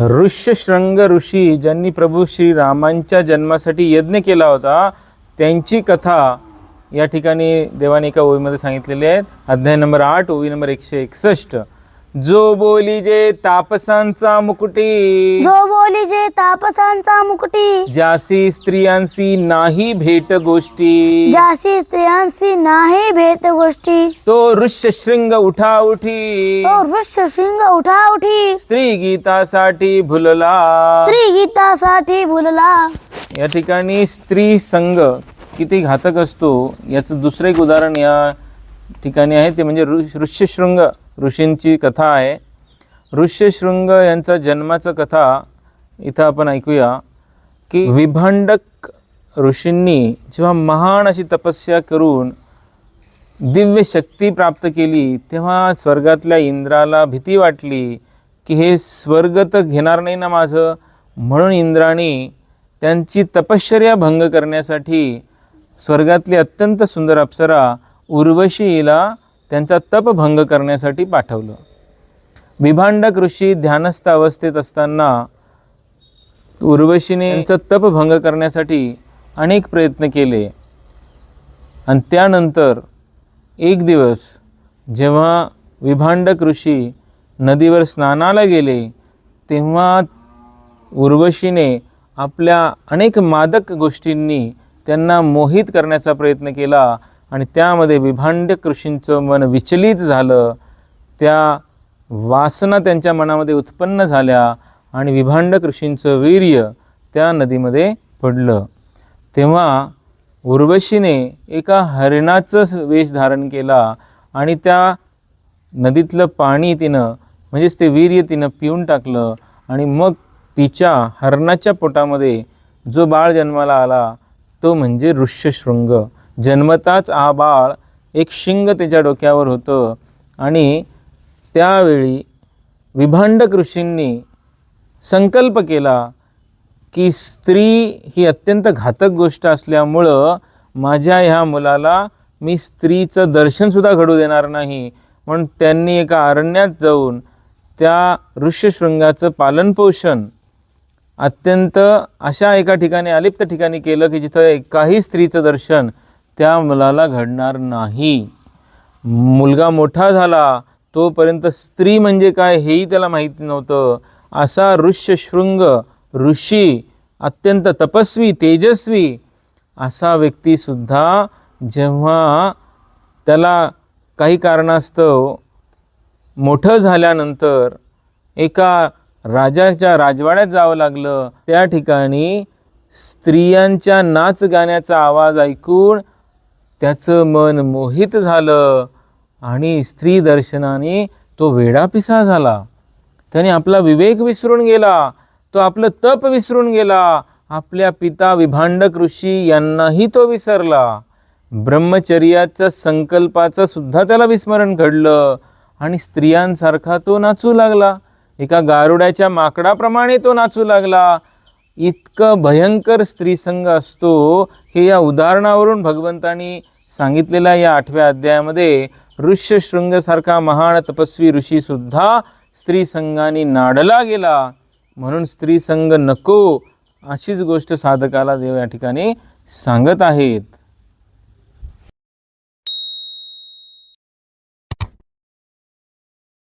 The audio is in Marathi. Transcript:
ऋष्यशृंग ऋषी ज्यांनी प्रभू श्री रामांच्या जन्मासाठी यज्ञ केला होता त्यांची कथा या ठिकाणी देवाने एका ओवीमध्ये सांगितलेली आहे. अध्याय नंबर आठ ओवी नंबर एकशे एकसष्ट. जो बोली जे तापसांचा मुकुटी. जो बोली जे तापसांचा मुकुटी. ज्यासी स्त्रियांशी नाही भेट गोष्टी. ज्याशी स्त्रियांशी नाही भेट गोष्टी. तो ऋष्यशृंग उठा उठी. तो वृक्ष शिंग उठा उठी. स्त्री गीतासाठी भुलला. स्त्री गीतासाठी भुलला. या ठिकाणी स्त्री संघ किती घातक असतो याचं दुसरं एक उदाहरण या ठिकाणी आहे ते म्हणजे ऋ ऋष्यशृंग ऋषींची कथा आहे. ऋष्यशृंग यांचा जन्माचं कथा इथं आपण ऐकूया की विभांडक ऋषींनी जेव्हा महान अशी तपस्या करून दिव्य शक्ती प्राप्त केली तेव्हा स्वर्गातल्या इंद्राला भीती वाटली की हे स्वर्ग तर घेणार नाही ना माझं. म्हणून इंद्राने त्यांची तपश्चर्या भंग करण्यासाठी स्वर्गातली अत्यंत सुंदर अप्सरा उर्वशीला त्यांचा तप भंग करण्यासाठी पाठवलं. विभांडक ऋषी ध्यानस्थ अवस्थेत असताना उर्वशीने त्यांचा तप भंग करण्यासाठी अनेक प्रयत्न केले. आणि त्यानंतर एक दिवस जेव्हा विभांडक ऋषी नदीवर स्नानाला गेले तेव्हा उर्वशीने आपल्या अनेक मादक गोष्टींनी त्यांना मोहित करण्याचा प्रयत्न केला. आणि त्यामध्ये विभांड कृषींचं मन विचलित झालं त्या वासना त्यांच्या मनामध्ये उत्पन्न झाल्या आणि विभांड कृषींचं वीर्य त्या नदीमध्ये पडलं. तेव्हा उर्वशीने एका हरिणाचं वेश धारण केला आणि त्या नदीतलं पाणी तिनं म्हणजेच ते वीर्य तिनं पिऊन टाकलं आणि मग तिच्या हरणाच्या पोटामध्ये जो बाळ जन्माला आला तो म्हणजे ऋष्यशृंग. जन्मताच हा बाळ एक शिंग त्याच्या डोक्यावर होतं. आणि त्यावेळी विभांडक ऋषींनी संकल्प केला की स्त्री ही अत्यंत घातक गोष्ट असल्यामुळं माझ्या ह्या मुलाला मी स्त्रीचं दर्शनसुद्धा घडू देणार नाही. म्हणून त्यांनी एका अरण्यात जाऊन त्या ऋष्यशृंगाचं पालनपोषण अत्यंत अशा एका ठिकाणी अलिप्त ठिकाणी केलं की जिथं एकाही स्त्रीचं दर्शन त्या मुलाला घडणार नाही. मुलगा मोठा झाला तोपर्यंत स्त्री म्हणजे काय हेही त्याला माहिती नव्हतं. असा ऋष्यशृंग ऋषी अत्यंत तपस्वी तेजस्वी असा व्यक्तीसुद्धा जेव्हा त्याला काही कारणास्तव मोठं झाल्यानंतर एका राजाच्या राजवाड्यात जावं लागलं. त्या ठिकाणी स्त्रियांच्या नाच गाण्याचा आवाज ऐकून त्याचं मन मोहित झालं आणि स्त्री दर्शनाने तो वेडापिसा झाला. त्याने आपला विवेक विसरून गेला तो आपलं तप विसरून गेला आपल्या पिता विभांडक ऋषी यांनाही तो विसरला. ब्रह्मचर्याच्या संकल्पाचं सुद्धा त्याला विस्मरण घडलं आणि स्त्रियांसारखा तो नाचू लागला. एका गारुड्याच्या माकडाप्रमाणे तो नाचू लागला. इतकं भयंकर स्त्रीसंग असतो हे या उदाहरणावरून भगवंतानी सांगितलेल्या या आठव्या अध्यायामध्ये ऋष्यशृंगसारखा महान तपस्वी ऋषीसुद्धा स्त्रीसंघाने नाडला गेला. म्हणून स्त्रीसंग नको अशीच गोष्ट साधकाला देव या ठिकाणी सांगत आहेत.